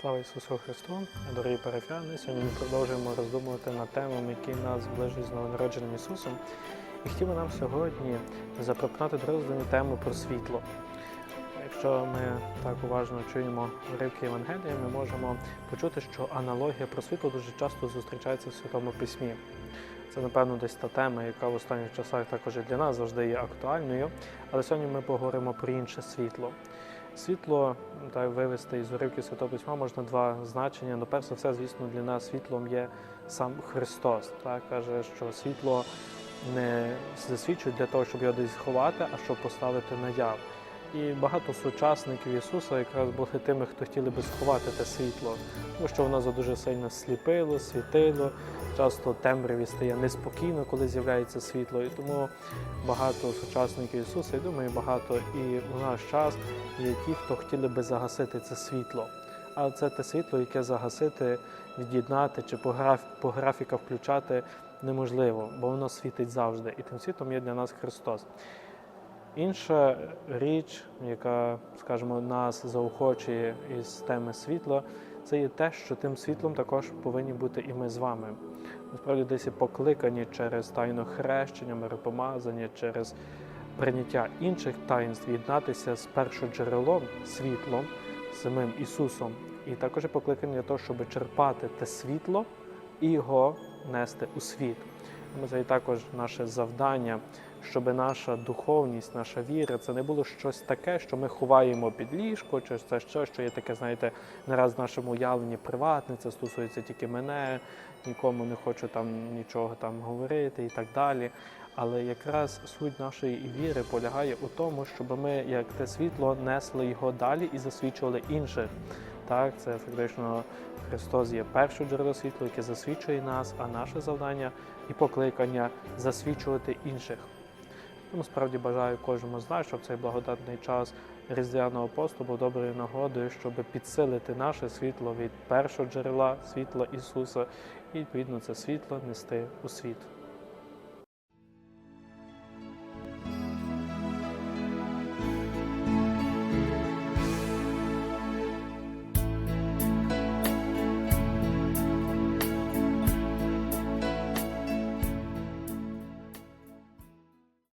Ісусу Христу, дорогі парафіяни. Сьогодні ми продовжуємо роздумувати над темами, які нас зближують з новонародженим Ісусом. І хотів би нам сьогодні запропонувати до роздумі тему про світло. Якщо ми так уважно чуємо уривки Євангелія, ми можемо почути, що аналогія про світло дуже часто зустрічається в Святому Письмі. Це, напевно, десь та тема, яка в останніх часах також і для нас завжди є актуальною. Але сьогодні ми поговоримо про інше світло. Світло, та вивести із уривки Святого Письма можна два значення. Ну, перш за все, звісно, для нас світлом є сам Христос. Так каже, що світло не засвідчує для того, щоб його десь ховати, а щоб поставити наяв. І багато сучасників Ісуса якраз були тими, хто хотіли би сховати те світло, тому що воно за дуже сильно сліпило, світило. Часто темряві стає неспокійно, коли з'являється світло. І тому багато сучасників Ісуса, і думаю, багато і в наш час є ті, хто хотіли би загасити це світло. Але це те світло, яке загасити, від'єднати чи по, граф, по графіка включати неможливо, бо воно світить завжди. І тим світом є для нас Христос. Інша річ, яка, скажімо, нас заохочує із теми світла, це є те, що тим світлом також повинні бути і ми з вами. Насправді, десь і покликані через тайну хрещення, миропомазання, через прийняття інших таїнств, єднатися з першоджерелом, світлом, самим Ісусом. І також покликані для того, щоб черпати те світло і його нести у світ. Це і також наше завдання, щоб наша духовність, наша віра це не було щось таке, що ми ховаємо під ліжко, чи це щось, що є таке, знаєте, не раз в нашому уявленні приватне, це стосується тільки мене, нікому не хочу там нічого там говорити і так далі. Але якраз суть нашої віри полягає у тому, щоб ми, як те світло, несли його далі і засвідчували інших. Так, це фактично Христос є перше джерело світла, яке засвідчує нас, а наше завдання і покликання засвідчувати інших. Тому справді бажаю кожному з нас, щоб цей благодатний час різдвяного посту був доброю нагодою, щоб підсилити наше світло від першого джерела світла Ісуса, і відповідно це світло нести у світ.